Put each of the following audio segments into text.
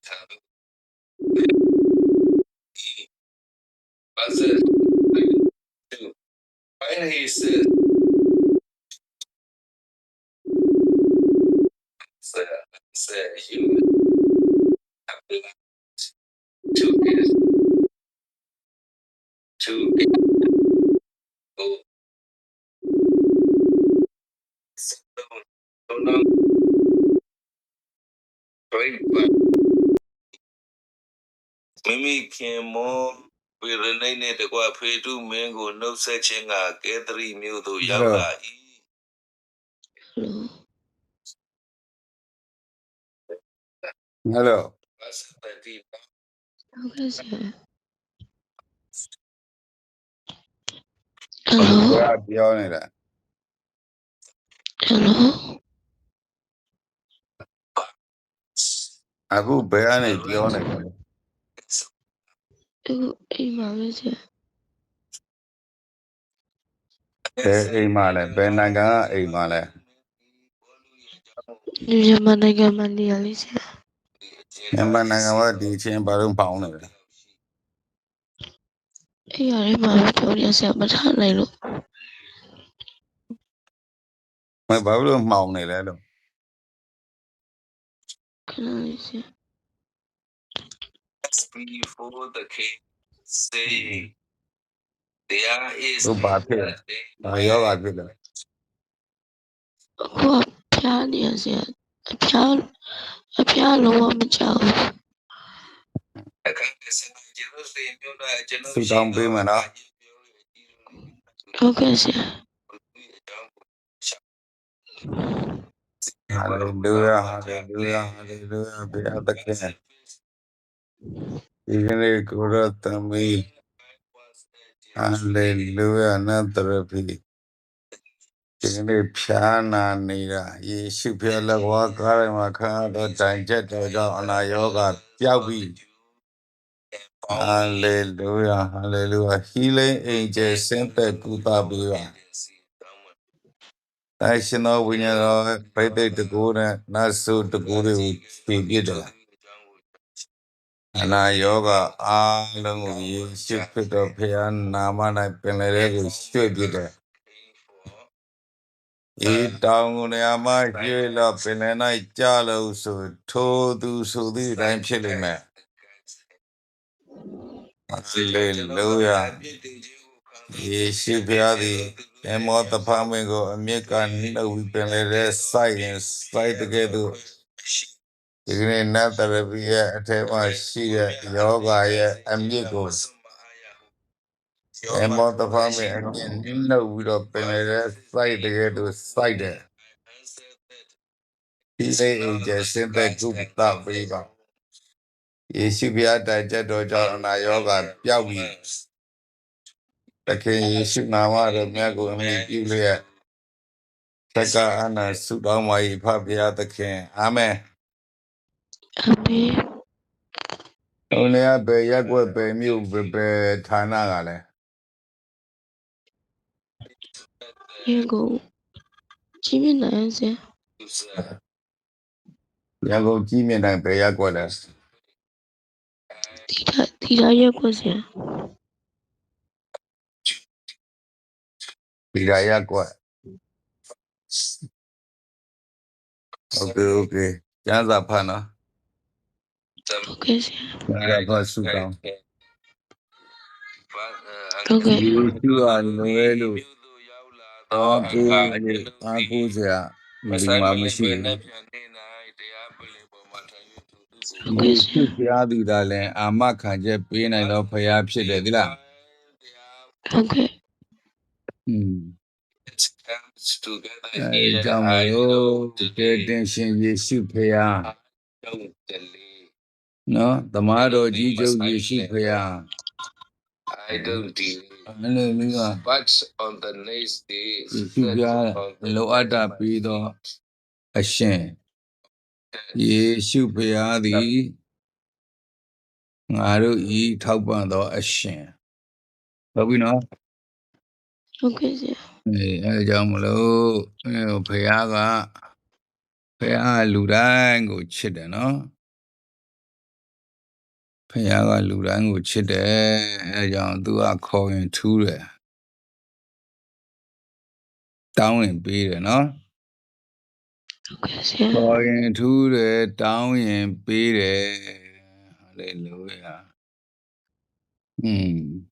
editado e buzzer to where he says so, so you have learned to get to get go so long, so long. Great but မိမိခင်မောဝေရနေနဲ့တကွဖေတုမင်းကိုနှုတ်ဆက်ခြင်းကကဲသရီမျိုးသို့ရောက်လာ၏ Hello. ဝသတိဟုတ်ကဲ့ဆရာဟယ် Hello လိုပြောနေတာ Hello အခုဘယ်ကနေပြောနေလဲအခုအိမ်မှာပဲဆရာဘယ်အိမ်မှာလဲဘယ်နိုင်ငံကအိမ်မှာလဲမြန်မာနိုင်ငံမှာနေရလေးဆရာမြန်မာနိုင်ငံကဒီအချင်းဘာလို့ပေါင်းနေလဲအိမ်ရထဲမှာပဲပြောနေရဆရာမထားနိုင်လို့မဘာလို့မှောင်နေလဲလို့ခဏလေးဆရာ before the king saying there is ဘုဘာဖြစ်လဲဘာယောဂဖြစ်လဲအခုကဖျားနေရဆရာအဖျားအဖျားလုံးဝမကြောက်ဘူးအခန်းကစနေကျွန်တော်စီမျိုးနဲ့ကျွန်တော်သူတောင်းပေးမယ်နော်ဟုတ်ကဲ့ဆရာ ဟာလေလုယာဟာလေလုယာဟာလေလုယာဘုရားသခင်ဒီကနေ့ကိုရသမီဟာလေလုယာနတ်တရဖီဒီကနေ့ဖြာနာနေတာယေရှုဖျားလက်ဝါးကားရမှာခါတော့တိုင်ချက်တော်ကြောင့်အနာရောဂါပျောက်ပြီ Hallelujah, hallelujah. Healing angel sent the Kutabiwa. တို င်းရှင်တော်ဝိညာဉ်တော်ဗိသိက်တကူနဲ့နတ်ဆုတကူတွေကိုဖြည့်ပြစ်တယ်အနာယောဂအားလုံးကိုယေရှုခရစ်တော်ဖခင်နာမ၌ပင်လည်းကိုရွှေ့ပြစ်တယ်ဤတောင်ကိုနေရာမှာရွှေ့လို့ပင်လည်း၌ကြာလို့ဆိုထိုသူဆိုသည့်အတိုင်းဖြစ်လိမ့်မယ်ဟာလေလုယာ ယေရှုဖခင်သည်အမောတဖာမင်းကိုအမြင့်ကနှုတ်ပြီးပင်လည်းတဲ့စိုက်ရင်စိုက်တဲ့ကဲ့သို့ဒီကနေ့နတ်တရပီရဲ့အထက်မှာရှိတဲ့ယောဂရဲ့အမြင့်ကိုအမောတဖာမေအမြင့်နှုတ်ပြီးတော့ပင်လေစိုက်တကယ်လို့စိုက်တယ်ဒီလေးအကျစင်တဲ့ကုပတာပေးပါယေရှုဘုရားတိုင်ကြတော်ကြောင့်အနာယောဂပျောက်ပြီ တခင်ယေရှုနာမတော်မြတ်ကိုအမိပြုလျက်သက္ကအနာဆုတောင်းပါ၏ဖဖရားသခင်အာမင်အာမင်။ဦးလေးကဘယ်ရက်ွက်ဘယ်မြို့ဘယ်ဘယ်ဌာနကလဲရေကိုကြီးမြင့်နိုင်ဆရာ။ရန်ကုန်ကြီးမြင့်တိုင်းဘယ်ရက်ွက်လဲတီတာတီတာရက်ကွက် ဆရာ ။ဒီရာရက်ွက်။โอเคโอเค။ကျန်းစာဖတ်နော် ဟုတ်ကဲ့ဆရာ ။ကျန်းစာဖတ်ဆုတောင်း ဟုတ်ကဲ့ ။ယေရှုအားနွယ်လို့အာကိုအာကိုစရာမဒီမှာမရှိဘူး ဟုတ် ။ ကဲ့ ယေ ဆ ရှု ရာ ဖျားသူသာလဲအာမခံချက်ပေးနိုင်တော့ဖျားဖြစ်တယ်ဒီလား ဟုတ် ကဲ့။อืมအဲကြောင့်မလို့ကဲတင်ရှင်ယေရှုဖျားနော်တမန်တော်ကြီးကျုပ်ယေရှုဖျား I don't deal ဟယ်လိုမိက but on the next day ယေရှုဖျားလောအပ်တာပြီးတော့အရှင်ယေရှုဖျားသည်ငါတို့ဤထောက်ပံ့သောအရှင်ဟုတ်ပြီနော် ဟုတ်ကဲ့ဆရာအဲအဲကြောင့်မလို့အဲဖျားကဖျားကလူတိုင်းကိုချစ်တယ်နော်ဖះကလူတိုင်းကိုချစ်တယ်အဲဒါကြောင့်သူကခေါ်ရင်ထူးတယ်တောင်းရင်ပေးတယ်နော်ဟုတ်ကဲ့ဆရာခေါ်ရင်ထူးတယ်တောင်းရင်ပေးတယ်ဟာလေလုယာอืม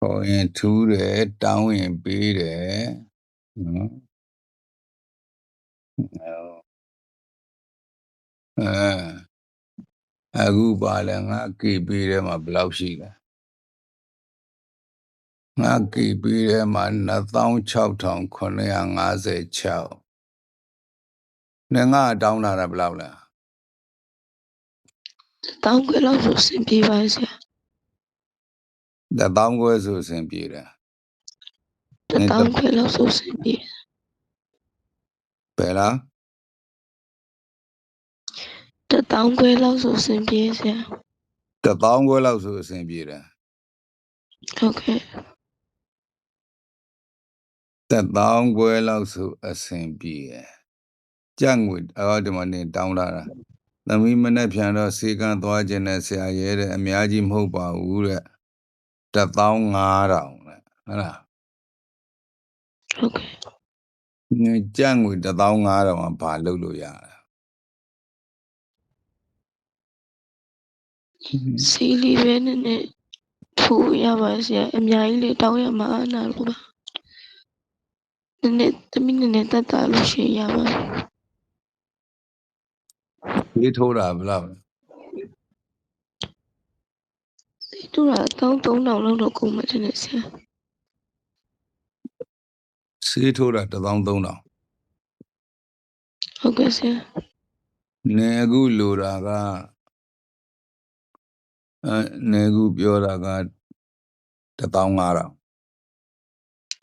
ခေါ်ရင်ထူးတယ်တောင်းရင်ပေးတယ်နော်အဲအခုပါလဲငါကေပေးတယ်မှာဘယ်လောက်ရှိလဲငါကေပေးတယ်မှာ26956နဲ့ငါတောင်းလာတာဘယ်လောက်လဲတောင်းခွဲလောက်ဆိုအဆင်ပြေပါ ဆရာတပေါင်းခွဲဆိုအဆင်ပြေတယ်တတောင်းခွဲလောက်ဆိုအဆင်ပြေဘယ်လားတတောင်းခွဲလောက်ဆိုအဆင်ပြေဆရာတပေါင်းခွဲလောက်ဆိုအဆင်ပြေတယ်ဟုတ်ကဲ့တပေါင်းခွဲလောက်ဆိုအဆင်ပြေတယ်ကြက်ငွေအော်ဒီမှာနေတောင်းလာတာသမီးမနဲ့ပြန်တော့စေကန်းသွားခြင်းနဲ့ဆရာရဲတဲ့အများကြီးမဟုတ်ပါဘူးတဲ့ တပေါင်း9000တဲ့ဟုတ်လားဟုတ်ကဲ့ငွေကြက်ငွေတပေါင်း9000ကဘာလုပ်လို့ရလဲစီလီပဲနဲ့နဲ့ဖူရပါဆရာအများကြီးလေးတောင်းရမှာအနာလို့ပါနည်းနည်းတမီးနည်းနည်းတတ်တာလို့ရှိရင်ရပါဒီထိုးတာဘယ်လောက်လဲ ဒီတို့ကတောင်း3000လောက်တော့ကုန်မှတင်နေဆရာစေးထိုးတာ13000ဟုတ်ကဲ့ဆရာနေအခုလိုတာကအဲနေအခုပြောတာက15000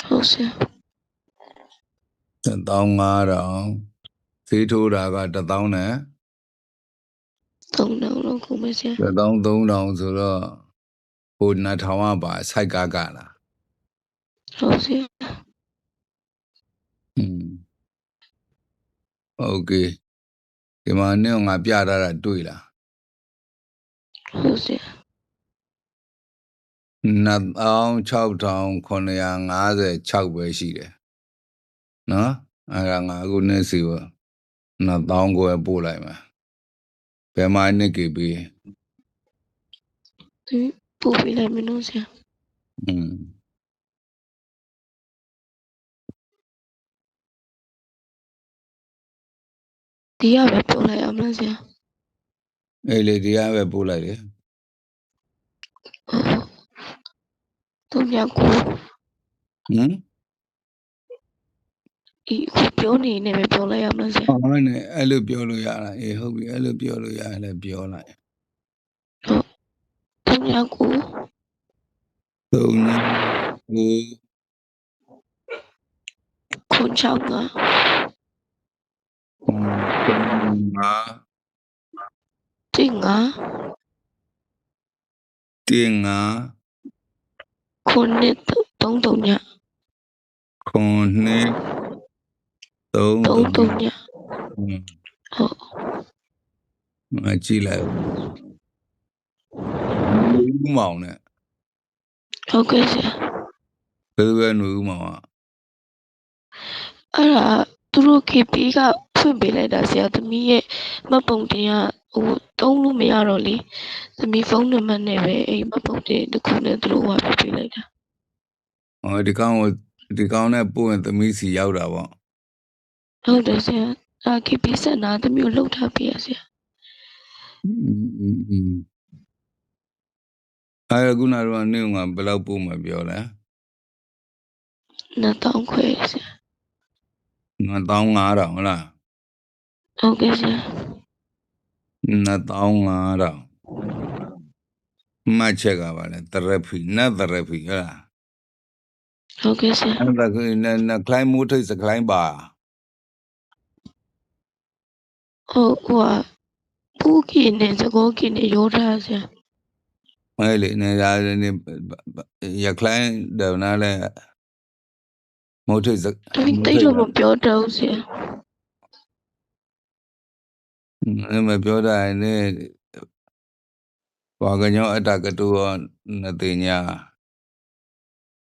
ဟုတ်ဆရာ15000စေးထိုးတာက1000နဲ့3000လောက်ကုန်မှဆရာ13000ဆိုတော့ ဟို2000ကပါစိုက်ကကလား ဟုတ်ဆရာ อืมโอเคဒီမှာနေငါပြထားတာတွေ့လား ဟုတ်ဆရာ 2656ပဲရှိတယ်နော်အဲ့ဒါငါအခုနေ့စီက2000ကိုပဲပို့လိုက်မယ်ဘယ်မှာနှစ်ကေပြီး ဒီ ပို့ပေးလိုက်မလို့ဆရာอืมဒီရပဲပို့လိုက်အောင်လားဆရာအဲ့လေဒီကပဲပို့လိုက်တယ်ဟုတ်တော့ညကိုဟမ်ဒီအခုပြောနေနေပဲပြောလိုက်အောင်လားဆရာအော်နဲ့အဲ့လိုပြောလို့ရတာအေးဟုတ်ပြီအဲ့လိုပြောလို့ရတယ်လည်းပြောလိုက် တော့ညကိုသုံးနာဟိုခွန်ချောင်းကငါတင်ငါတင်ငါခွန်နဲ့တုံးတုံညခွန်နှစ်သုံးတုံးတုံည อืม ဟုတ် ငါကြည့်လိုက် ဦးမောင်နဲ့ဟုတ်ကဲ့ဆရာဘယ်သူကနူဦးမောင်อ่ะအဲ့ဒါသူတို့ KP ကဖွင့်ပေးလိုက်တာဆရာသမီးရဲ့မတ်ပုံတင်ကဟိုတုံးလို့မရတော့လေသမီးဖုန်းနံပါတ်နဲ့ပဲအဲ့မတ်ပုံတင်တစ်ခုနဲ့သူတို့ဝါပြပေးလိုက်တာဟောဒီကောင်ကိုဒီကောင်နဲ့ပို့ရင်သမီးစီရောက်တာပေါ့ဟုတ်တယ်ဆရာအာ KP ဆက်နာသမီးကိုလှုပ်ထားပေးရဆရာ အဲ့ဒါခုနကတော့နေငါဘယ်လောက်ပို့မှပြောလဲနှစ်တောင်းခွဲဆရာ9500ဟုတ်လားဟုတ်ကဲ့ဆရာ9500မှတ်ချက်ကပါလဲတရဖီနတ်တရဖီဟုတ်လားဟုတ်ကဲ့ဆရာအဲ့ဒါကနနကလိုင်းမိုးထိတ်စကလိုင်းပါဟုတ်ဟိုဟာပူကင်းနဲ့သကောကင်းနဲ့ရောထားဆရာ အဲ့လေနေရာနေရကလိုင်းဒေနာလဲမိုးထိတ်စသမီးတိတ်တော့မပြောတော့ဘူးဆရာအဲ့မပြောတာနဲ့ဝါကညောအတ္တကတုယောနတိညာ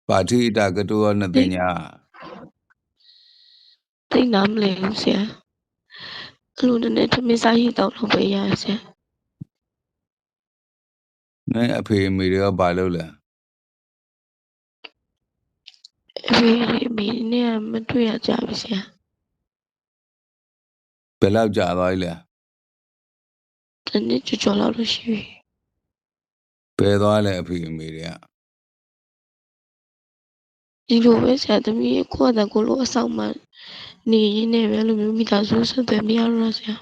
ပါတိအတ္တကတုယောနတိညာသိနာမလဲဘူးဆရာအဲ့လိုနည်းနည်းသမီးစားရတော့လုပ်ပေးရဆရာ နင်းအဖေအမေတွေကဘာလုပ်လဲအဖေအမေနဲ့ကမတွေ့ရကြဘူးဆရာဘယ်လောက်ကြာသွားပြီလဲတနေ့ကြော်ကြော်လောက်လို့ရှိပြီဘယ်သွားလဲအဖေအမေတွေကဒီလိုပဲဆရာသမီးကိုယ့်အတကိုယ်လိုအဆောင်မှနေရင်းနဲ့ပဲအဲ့လိုမျိုးမိသားစုဆက်သွယ်မရတော့လားဆရာ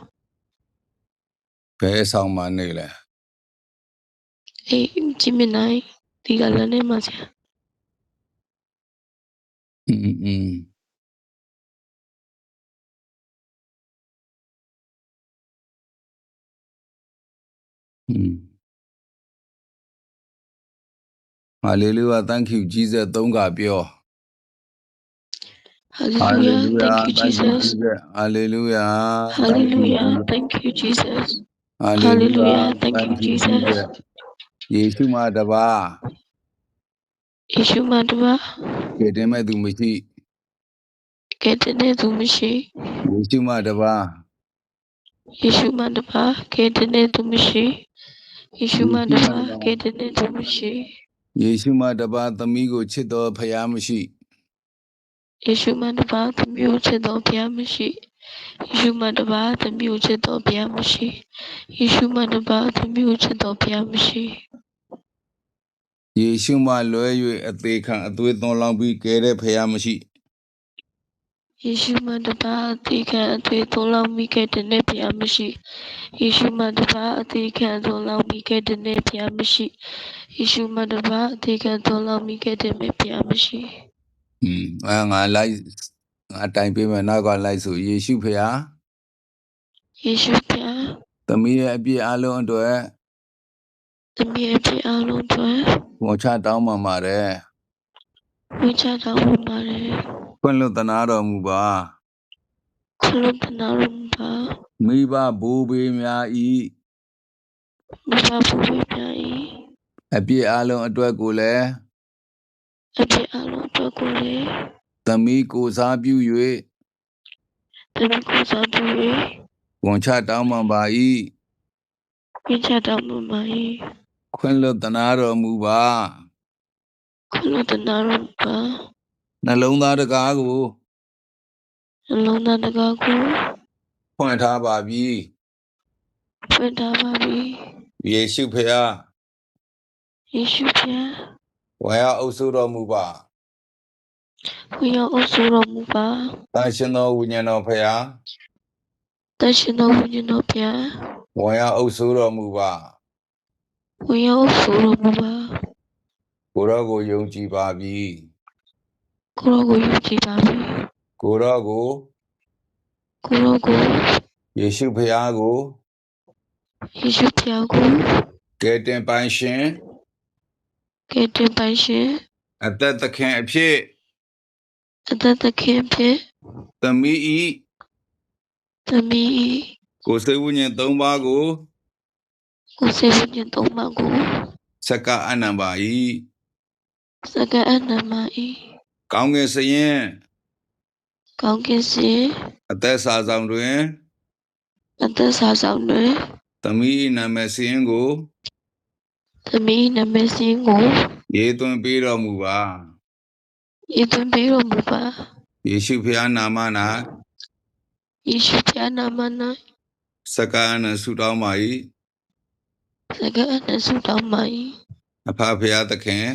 ဘယ်အဆောင်မှနေလဲ အေးကြည့်မနိုင်ဒီကလည်းနေမှာဆရာ อืมอืมอืม Hallelujah thank you Jesus သုံးကပြော Hallelujah thank you Jesus Hallelujah Hallelujah thank you Jesus Hallelujah thank you Jesus ယေရှုမတပါးယေရှုမတပါကယ်တင်မဲ့သူမရှိကဲ့တဲ့သူမရှိယေရှုမတပါးယေရှုမတပါကဲ့တဲ့သူမရှိယေရှုမတပါကဲ့တဲ့သူမရှိယေရှုမတပါးသမီးကိုချစ်တော်ဖယားမရှိယေရှုမတပါသမီးကိုချစ်တော်ဘုရားမရှိ ယေရှုမတပါသမီးကိုချစ်တော်ဘုရားမရှိယေရှုမတပါသမီးကိုချစ်တော်ဘုရားမရှိယေရှုမလွဲ၍အသေးခံအသွေးသွန်းလောင်းပြီးကယ်တဲ့ဖယားမရှိယေရှုမတပါအသေးခံအသွေးသွန်းလောင်းမိခဲ့တဲ့ဘုရားမရှိယေရှုမတပါအသေးခံသွန်းလောင်းမိခဲ့တဲ့ဘုရားမရှိယေရှုမတပါအသေးခံသွန်းလောင်းမိခဲ့တဲ့ဘုရားမရှိอืมအဲငါလိုက် ငါတိုင်ပေးမယ်နောက်ကလိုက်ဆိုယေရှုဖယားယေရှုဘုရားသမီးရဲ့အပြစ်အလုံးအတွက်သမီးအဖြစ်အလုံးတွေဝန်ချတောင်းပန်ပါတယ်ဝိချတော်မူပါတယ်ခွင့်လွတ်သနာတော်မူပါခလုတ်တနာရမပါမိဘဘိုးဘေးများဤမဘာဘူးပြပြဤအပြစ်အလုံးအတွက်ကိုလည်းအဖြစ်အလုံးအတွက်ကိုလေ သမီးကိုစားပြု၍တမီးကိုစားပြု၍ဝန်ချတောင်းပန်ပါ၏ဝိချတော်မူပါ၏ခွင့်လွတ်သနာတော်မူပါခလုတ်တနာရမပါနှလုံးသားတကားကိုအလုံးသားတကားကိုဖွင့်ထားပါပြီဖွင့်ထားပါပြီယေရှုဖျားယေရှုဖျားဝါရအုပ်စိုးတော်မူပါ ဝိယောအုပ်စိုးတော်မူပါတန်ရှင်တော်ဝိညာဉ်တော်ဖျားတရှင်တော်ဝိညာဉ်တော်ဖျားဝါရအုပ်စိုးတော်မူပါဝိယောအုပ်စိုးတော်မူပါကိုရောကိုယုံကြည်ပါပြီကိုရောကိုယုံကြည်ပါပြီကိုရောကိုကိုရောကိုယေရှုဖျားကိုယေရှုဖျားကိုကယ်တင်ပိုင်ရှင်ကယ်တင်ပိုင်ရှင်အသက်သခင်အဖြစ် အသက်သခင်ဖြင့်သမီးဤသမီး၏ကိုယ်စိတ်ဝိညာဉ်၃ပါးကိုကိုယ်စေဝိညာဉ်သုံးပါးကိုစက္ကအနံပါ၏စကအနမ၏ကောင်းကင်စရင်ကောင်းကင်စီအသက်စာဆောင်တွင်အသက်စာဆောင်တွင်သမီး၏နာမည်စရင်ကိုသမီးနာမည်စင်းကိုရေးသွင်းပေးတော်မူပါ ရည်သွင်းပေးတော်မူပါယေရှုဖျားနာမ၌ယေရှုဖျားနာမ၌စက္ကအနံဆုတောင်းပါ၏စကအနဆုတောင်းပါ၏အဖဖျားသခင်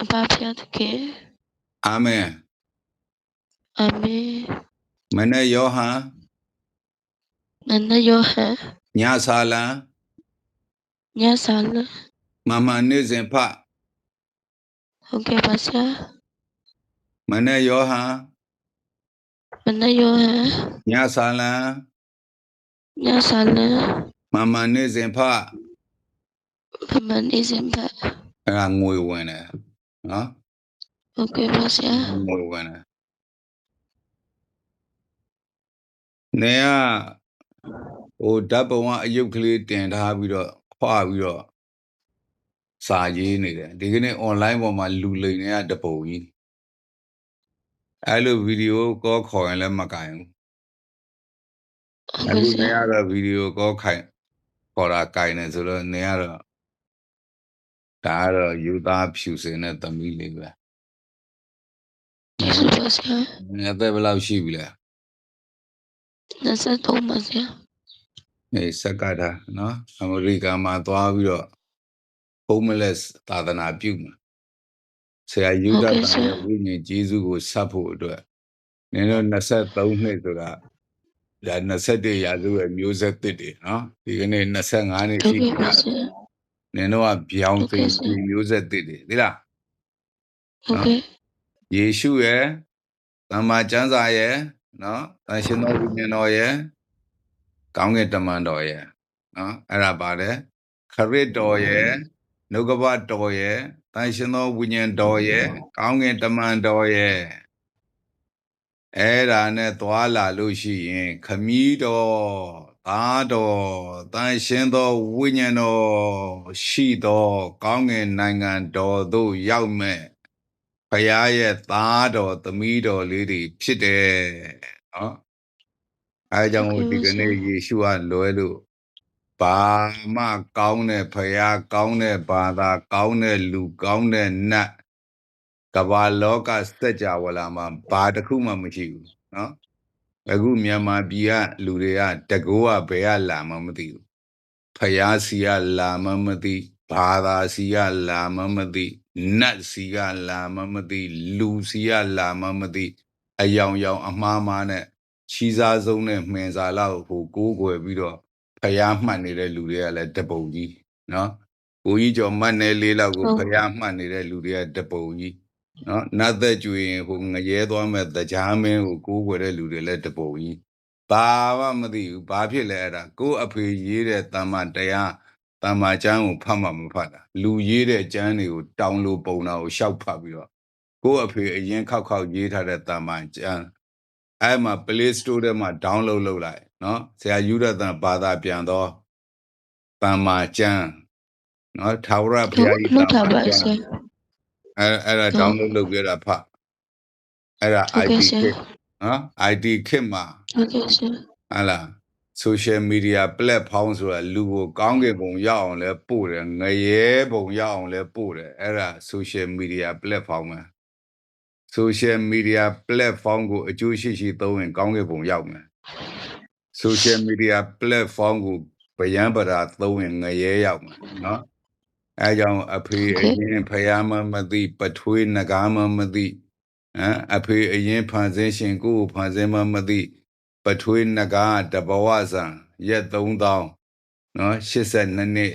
အဘဖျားသခင်အာမင်အာမင်မနေ့ယောဟန်နန္ဒယောဟန်ညစာလံညစာလမမနေ့စဉ်ဖ ဟုတ်ကဲ့ပါဆရာမနေ့ယောဟန်မနယောဟန်ညစာလံညစာလမမနေ့စဉ်ဖဗမန်နေစဉ်ပါအဲ့ဒါငွေဝင်တယ်နော်ဟုတ်ကဲ့ပါဆရာငွေဝင်တယ်နေကဟိုဓာတ်ပုံကအယုတ်ကလေးတင်ထားပြီးတော့ဟဖွာပြီးတော့ စာရေးနေတယ်ဒီကနေ့ online ပေါ်မှာလူလိမ်နေတာတပုံကြီးအဲ့လိုဗီဒီယိုကောခေါ်ရင်လည်းမကင်ဘူးဟုတ်အခုကဲ့ဆနေရာရတော့ဗီဒီယိုကောခိုင်ခေါ်တာကင်နေဆိုတော့နေရတော့ဒါကတော့ယူသားဖြူစင်တဲ့သမီးလေးပဲကျေးဇူးပါဆရာငါသက်ဘယ်လောက်ရှိပြီလဲ23ပါဆရာအေးစက်ကတာနော်အမေရိကန်မှာသွားပြီးတော့ homeless သာသနာပြုမှာဆရာယူဒတာရဲ့ဝိညာဉ်ကျေးဇူးကိုဆက်ဖို့အတွက်နင်တို့23နှစ်ဆိုတာဒါ21ရာစုရဲ့မျိုးဆက်တစ်တွေနော်ဒီကနေ့25နှစ်ဟုတ်ရှိကဲ့ပြီပါဆရာနင်တို့ကဗျောင်းဟုတ်ကဲ့သိဆရာမျိုးဆက်တစ်တွေသိလားဟုတ်ကဲ့ယေရှုရဲ့သမ္မာကျမ်းစာရဲ့နော်တန်ရှင်တော်ဝိညာဉ်တော်ရဲ့ကောင်းကင်တမန်တော်ရဲ့နော်အဲ့ဒါပါလေခရစ်တော်ရဲ့ နှုတ်ကပတော်ရဲ့တန်ရှင်တော်ဝိညာဉ်တော်ရဲ့ကောင်းကင်တမန်တော်ရဲ့အဲ့ဒါနဲ့သွားလာလို့ရှိရင် ခမည်းတော်သားတော်တန်ရှင်တော်ဝိညာဉ်တော်ရှိတော်ကောင်းကင်နိုင်ငံတော်သို့ရောက်မဲ့ဖရာရဲ့သားတော်သမီးတော်လေးတွေဖြစ်တယ်နော်အဲဒါကြောင့်မို့ဒီကနေ့ယေရှုကလွယ်လို့ ဘာမှကောင်းတဲ့ဖရာကောင်းတဲ့ဘာသာကောင်းတဲ့လူကောင်းတဲ့နတ်ကမ္ဘာလောကစัจ java လာမှာဘာတစ်ခုမှမရှိဘူးနော်အခုမြန်မာပြည်ကလူတွေကတကောကဘယ်ကလာမှမသိဘူးဖရာစီကလာမှမသိဘာသာစီကလာမှမသိနတ်စီကလာမှမသိလူစီကလာမှမသိအယောင်ယောင်အမှားမှားနဲ့ချီစားဆုံးနဲ့မှင်စာလောက်ကိုကိုးကွယ်ပြီးတော့ ဖျားမှတ်နေတဲ့လူတွေကလည်းတပုံကြီးနော်ကိုကြီးကျော်မတ်နယ်လေးလောက်ကိုဖျားမှတ်နေတဲ့လူတွေကတပုံကြီးနော်နတ်သက်ကျွေရင်ဟိုငရဲသွားမဲ့တရားမင်းကိုကိုးကွယ်တဲ့လူတွေလည်းတပုံကြီးဘာမှမသိဘူးဘာဖြစ်လဲအဲ့ဒါကိုယ့်အဖေရေးတဲ့တမ္မာတရားတမ္မာကျမ်းကိုဖတ်မှမဖတ်တာလူရေးတဲ့ကျမ်းတွေကိုတောင်းလို့ပုံတာကိုရှောက်ဖတ်ပြီးတော့ကိုယ့်အဖေအရင်ခောက်ခောက်ရေးထားတဲ့တမ္မာကျမ်းအဲ့မှာ Play Store ထဲမှာ download လုပ်လိုက်နော်ဆရာယူရတန်ဘာသာပြန်တော့တမ္မာကျမ်းနော်ထာဝရဘုရားကြီးဟုတ်တတာမ္မာပါကျဆမ်းရာအဲ့အဲ့ဒါ download လုပ်ပြတာဖတ်အဲ့ဒါဟုတ် IT ကဲ့ဆရာ kit နော် IT kit မှာဟုတ်ကဲ့ဆရာဟာလား social media platform ဆိုတာလူကိုကောင်းကင်ဘုံရောက်အောင်လဲပို့တယ်ငရဲဘုံရောက်အောင်လဲပို့တယ်အဲ့ဒါ social media platform မှာ social media platform ကိုအကျိုးရှိရှိသုံးရင်ကောင်းကင်ဘုံရောက်မယ် social media platform ကိုဗယံပရာသုံးရင်ငရဲရောက်မှာနော်အဲကြောင့်အဖေအရင်ဖယားမမသိပထွေးငကားမမသိဟမ်အဖေအရင်ဖန်ဆင်းရှင်ကိုကိုဖန်ဆင်းမမသိပထွေးငကားတဘဝဆံရက်3000နော်82နှစ်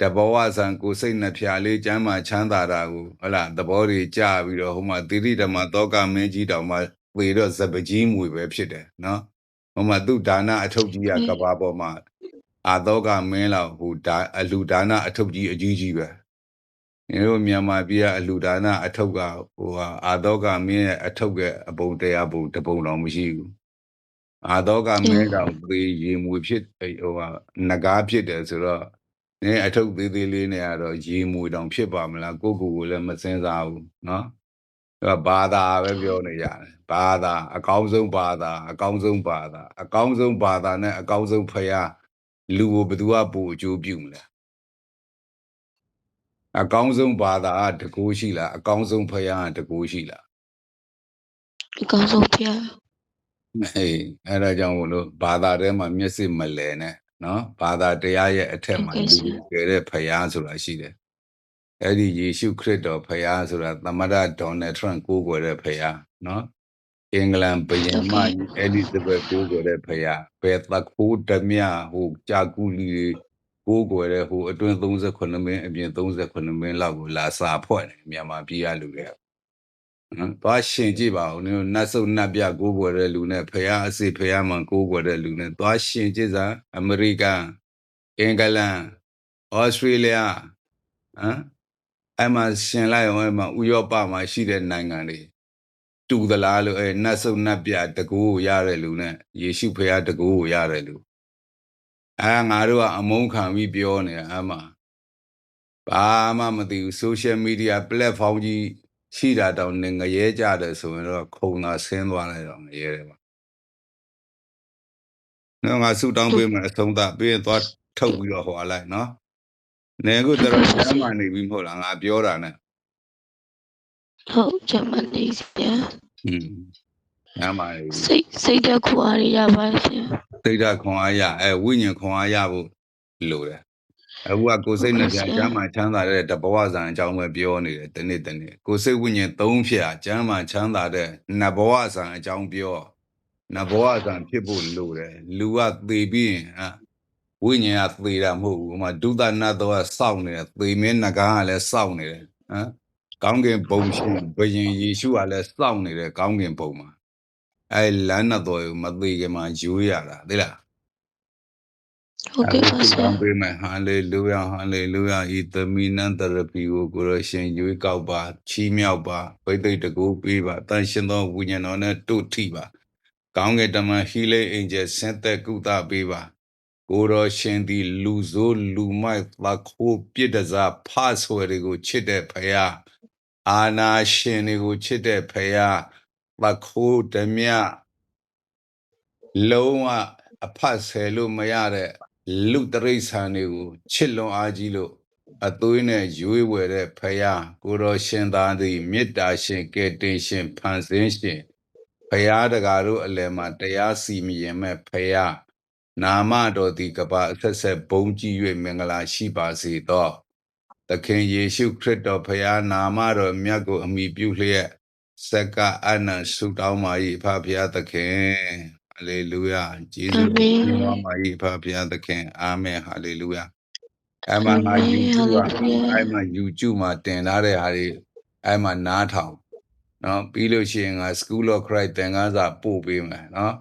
တဘောဝဆံကိုစိတ်နှဖျားလေးကျမ်းမာချမ်းသာတာကိုဟလာသဘောတွေကြပြီးတော့ဟိုမှာတိတိဓမ္မတောကမင်းကြီးတောင်မှပေတော့ဇပကြီးမွေပဲဖြစ်တယ်နော် ဟိုမှာသူဒါနအထုပ်ကြီးကကဘာပေါ်မှာအာတော့ကမင်းလောက်ဟိုဒါအလူဒါနအထုပ်ကြီးအကြီးကြီးပဲညီတို့မြန်မာပြည်ကအလူဒါနအထုပ်ကဟိုဟာအာတော့ကမင်းရဲ့အထုပ်ကအပုံတရားပုံတစ်ပုံတော့မရှိဘူးအာတော့ကမင်းတောင်သေရေမွေဖြစ်အဲ့ဟိုဟာနဂါးဖြစ်တယ်ဆိုတော့နင်းအထုပ်သေးသေးလေးနဲ့ကတော့ရေမွေတောင်ဖြစ်ပါမလားကိုယ့်ကိုယ်ကိုလည်းမစင်စားဘူးเนาะ အဲ့တော့ ဘာသာပဲပြောနေကြတယ်ဘာသာအကောင်းဆုံးဘာသာအကောင်းဆုံးဘာသာအကောင်းဆုံးဘာသာနဲ့အကောင်းဆုံးဖရာလူကိုဘယ်သူကပို့အကျိုးပြုမလဲအကောင်းဆုံးဘာသာကတကူရှိလားအကောင်းဆုံးဖရာကတကူရှိလားအကောင်းဆုံးဖျားဟေးအဲ့ဒါကြောင့်မို့လို့ဘာသာထဲမှာမျက်စိမလဲနဲ့နော်ဘာသာတရားရဲ့အထက်မှာဟုတ်ကဲ့လူရှင်ကိုကြဲတဲ့ဖရာဆိုတာရှိတယ် အဲ့ဒီယေရှုခရစ်တော်ဖရာဆိုတာသမ္မတဒေါ်နယ်ထရန့်ကိုးကွယ်တဲ့ဖရာနော်အင်္ဂလန်ဘုရင်မကြီးအဲလီဇဘက်ကိုးကွယ်တဲ့ဖရာဘယ်သက်ခိုးဓမြဟိုကြာကူလီတွေကိုးကွယ်တဲ့ဟိုအတွင်း38မင်းအပြင်38မင်းလောက်ကိုလာစာဖွဲ့တယ်မြန်မာပြည်ကလူတွေကနော်သွားရှင်ကြည့်ပါဦးနင်တို့နတ်ဆုပ်နတ်ပြကိုးကွယ်တဲ့လူနဲ့ဖရာအစီဖရာမှန်ကိုးကွယ်တဲ့လူနဲ့သွားရှင်ကြည့်စားအမေရိကန်အင်္ဂလန်ဩစတြေးလျဟမ် အဲ့မှာရှင်လိုက်အောင်အဲ့မှာဥရောပမှာရှိတဲ့နိုင်ငံတွေတူသလားလို့အဲနတ်ဆုပ်နတ်ပြတကူကိုရတဲ့လူနဲ့ယေရှုဖခင်တကူကိုရတဲ့လူအဲငါတို့ကအမုန်းခံပြီးပြောနေတာအမှဘာမှမသိဘူး social media platform ကြီးရှိတာတောင်နေငရဲကြတယ်ဆိုရင်တော့ခုံသာဆင်းသွားလိုက်တော့ငရဲတယ်ပါနော်ငါဆူတောင်းပေးမယ်အဆုံးသတ်ပြီးရင်သွားထုတ်ပြီးတော့ဟောလိုက်နော် နေခုတော်တော်ကျမ်းမာနေပြီမဟုတ်လားငါပြောတာနဲ့ဟုတ်ကျမနေဆရာอืมကျမ်းမာနေပြီစိတ်စိတ်တက်ခွာရရပါဆရာသိဒ္ဓခွန်အားရအဲဝိညာဉ်ခွန်အားရဖို့လိုတယ်အခုကကိုယ်စိတ်နဲ့ပြန်ကျမ်းမာချမ်းသာတဲ့တဘဝဇံအကြောင်းပဲပြောနေတယ်ဒီနေ့ဒီနေ့ကိုယ်စိတ်ဝိညာဉ်သုံးဖြာကျမ်းမာချမ်းသာတဲ့နတ်ဘဝဇံအကြောင်းပြောနတ်ဘဝဇံဖြစ်ဖို့လိုတယ်လူကသေပြီးရင်ဟာ ဝိညာဉ်ကသေတာမဟုတ်ဘူးဟိုမှာဒုသနတ်တော့စောင့်နေတယ်သေမင်းနဂါကလည်းစောင့်နေတယ်ဟမ်ကောင်းကင်ဘုံရှင်ဘုရင်ယေရှုကလည်းစောင့်နေတယ်ကောင်းကင်ဘုံမှာအဲလမ်းတော်ကိုမသေးခင်မှာယူရတာသိလားဟုတ်ကဲ့ပါဆရာဘုရားဟာလေလုယာဟာလေလုယာဤသမီးနန္တရပီကိုကိုရရှင်ရွေးကောက်ပါချီးမြှောက်ပါဗိသိက်တကူပေးပါတန်ရှင်သောဝိညာဉ်တော်နဲ့တို့ထိပါကောင်းကင်တမန်ဟီလေအင်ဂျယ်ဆင်းသက်ကုသပေးပါ ကိုရောရှင်သည်လူဆိုးလူမိုက်သခိုးပြစ်ဒဇာဖဆွဲတွေကိုချစ်တဲ့ဖရာအာနာရှင်တွေကိုချစ်တဲ့ဖရာသခိုးဓမြလုံးဝအဖတ်ဆယ်လို့မရတဲ့လူတရိษံတွေကိုချစ်လွန်အားကြီးလို့အသွေးနဲ့ရွေးဝယ်တဲ့ဖယားကိုတော်ရှင်သားသည်မေတ္တာရှင်ကယ်တင်ရှင်ဖန်ဆင်းရှင်ဖယားတကာတို့အလယ်မှာတရားစီမရင်မဲ့ဖယား နာမတော်သည်ကပ္ပအဆက်ဆက်ဘုံကြည်၍မင်္ဂလာရှိပါစေသောသခင်ယေရှုခရစ်တော်ဖယားနာမတော်မြတ်ကိုအမိပြုလျက်စက္ကအနန္ဆုတောင်းပါ၏အဖဖယားသခင်ဟာလေလုယာကျေးဇူးအာမင်တင်ပါပါ၏ဖဖဘုရားသခင်အာမင်ဟာလေလုယာအဲ့မှာငါအာမင် YouTube ကဟာလေလုယာအဲ့မှာ YouTube မှာတင်ထားတဲ့ဟာတွေအဲ့မှာနားထောင်နော်ပြီးလို့ရှိရင်ငါ School of Christ သင်ခန်းစာပို့ပေးမယ်နော်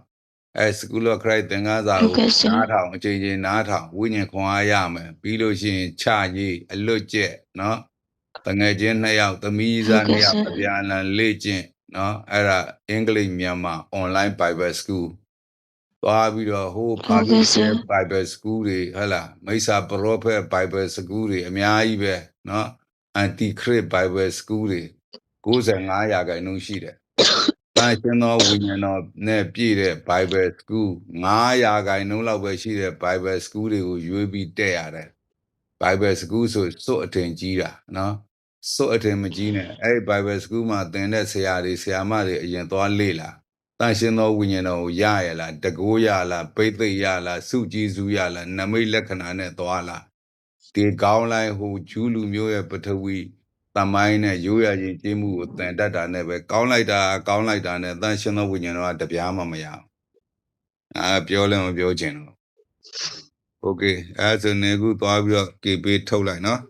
အဲ school of christ သင်ခန်းစာကိုနားထောင်အချိန်ချင်းနားထောင်ဝိညာဉ်ခွန်အားရမယ်ပြီးလို့ရှိရင်ချရေးအလွတ်ကျက်နော်တငယ်ချင်းနှစ်ယောက်သမီးစားနှစ်ယောက်အပြန်အလှန်လေ့ကျင့်နော်အဲ့ဒါအင်္ဂလိပ်မြန်မာ online bible school သွားပြီးတော့ဟိုပါကစ္စတန် bible school တွေဟဟလာမိစ္ဆာ prophet bible school တွေအများကြီးပဲနော် anti christ bible school တွေ95ရာခိုင်နှုန်းရှိတယ် တန်ရှင်သောဝိညာဉ်တော်နဲ့ပြည့်တဲ့ Bible School 900ခိုင်နှုန်းလောက်ပဲရှိတဲ့ Bible School တွေကိုရွေးပြီးတက်ရတယ် Bible School ဆိုစွတ်အထင်ကြီးတာနော်စွတ်အထင်မကြီးနဲ့အဲ့ Bible School မှာသင်တဲ့ဆရာတွေဆရာမတွေအရင်သွားလေ့လာတန်ရှင်သောဝိညာဉ်တော်ကိုရရလားတကိုးရလားပိသိက်ရလားစုကြည်စုရလားနမိတ်လက္ခဏာနဲ့သွားလားဒီကောင်းလိုက်ဟိုဂျူးလူမျိုးရဲ့ပထဝီ တမိုင်းနဲ့ရိုးရရင်ကျေးမှုကိုတန်တတ်တာနဲ့ပဲကောင်းလိုက်တာကောင်းလိုက်တာနဲ့တန်ရှင်သောဝိညာဉ်တော်ကတပြားမှမရအောင်အာပြောလည်းမပြောချင်တော့โอเคအဲဒါဆိုနေခုသွားပြီးတော့ KP ထုတ်လိုက်နော်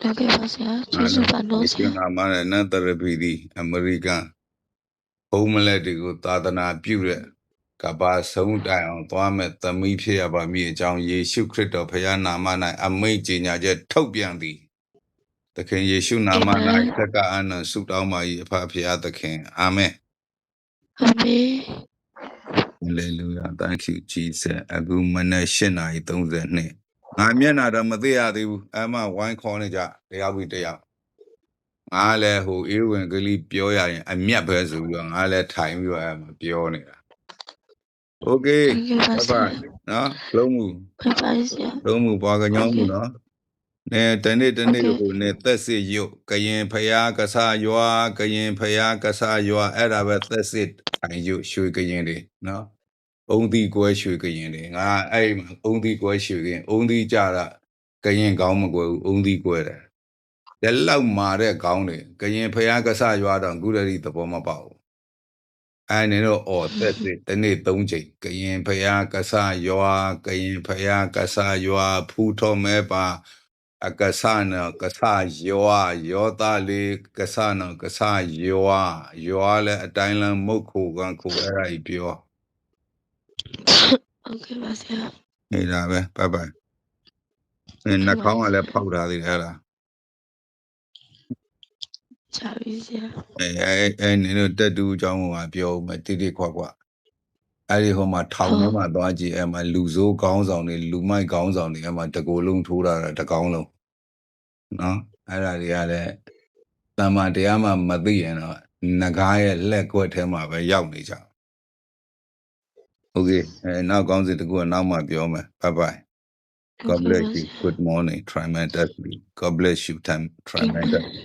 ဟုတ်ကဲ့ပါဆရာကျေးဇူးပါတော့ဆ ဒီ ရာ ကမှာနဲ့နတ်တရပီဒီအမေရိကန်ဘုံမလက်တွေကိုသာသနာပြုတဲ့ကပ္ပါဆုံးတိုင်အောင်သွားမဲ့သမီးဖြစ်ရပါမည်အကြောင်းယေရှုခရစ်တော်ဖခင်နာမ၌အမိန့်ကြေညာချက်ထုတ်ပြန်သည် သခင်ယေရှုနာမ၌သက္ကအနန္တဆုတောင်းပါ၏အဖဖခင်သခင်အာမင်အာမင် Hallelujah thank you Jesus အခုမနေ့8:32ငါမျက်နာတော့မသိရသေးဘူးအမဝိုင်းခေါ်နေကြတရားပြီးတရားငါလည်းဟိုအေးဝင်ကလေးပြောရရင် အမျက်ပဲဆိုပြီးတော့ငါလည်းထိုင်ပြီးတော့အမပြောနေတာ Okay ဟုတ်ကဲ့ပါဘိုင်ဆဘိုရာင်နော်လုံးမှုဘိုင်ဘိုင်ဆရာလုံးမှုပွားကညောင်းမှုနော် နေတနေ့တနေ့ဟုတ်ကဲ့ကိုနေသက်စစ်ရုပ်ကရင်ဖျားကစားရွာကရင်ဖျားကစားရွာအဲ့ဒါပဲသက်စစ်ထိုင်ရုပ်ရွှေကရင်တွေနော်အုံသီးကွဲရွှေကရင်တွေငါအဲ့မှာအုံသီးကွဲရွှေကရင်အုံသီးကြတာကရင်ကောင်းမကွယ်ဘူးအုံသီးကွဲတယ်လက်လောက်မာတဲ့ကောင်းတွေကရင်ဖျားကဆရွာတော့ကုရတိသဘောမပေါက်ဘူးအဲ့နေတော့အော်သက်သက်တနေ့၃ချိန်ကရင်ဖျားကဆရွာကရင်ဖျားကဆရွာဖူထောမဲပါ အကဆနကဆရွာယောသားလေးကဆနကဆရွာရွာလဲအတိုင်းလမ်းမုတ်ခုကန်ခုအဲ့ဒါကြီးပြောဟုတ်ကဲ့ပါဆရာနေတာပဲဘိုင်ဘိုင်အဲနှာခေါင်းကလည်းဖောက်ထားသေးတယ်အဲ့ဒါချာပြီဆရာအဲအဲအဲနင်တို့တက်တူအကြောင်းကပြောဦးမယ်တိတိခွာခွာ အဲ့ဒီဟိုမှာထောင်ထဲမှာသွားကြည့်အဲ့မှာလူဆိုးကောင်းဆောင်တွေလူမိုက်ကောင်းဆောင်တွေအဲ့မှာတကိုယ်လုံးထိုးတာတာတစ်ကောင်းလုံးနော်အဲ့ဒါတွေကလည်းတမ္မာတရားမှမသိရင်တော့ငကားရဲ့လက်ကွက်ထဲမှာပဲရောက်နေကြโอเคအဲနောက်ကောင်းစီတစ်ခုကနောက်မှပြောမယ် bye bye God bless you good morning tremendously God bless you time tremendously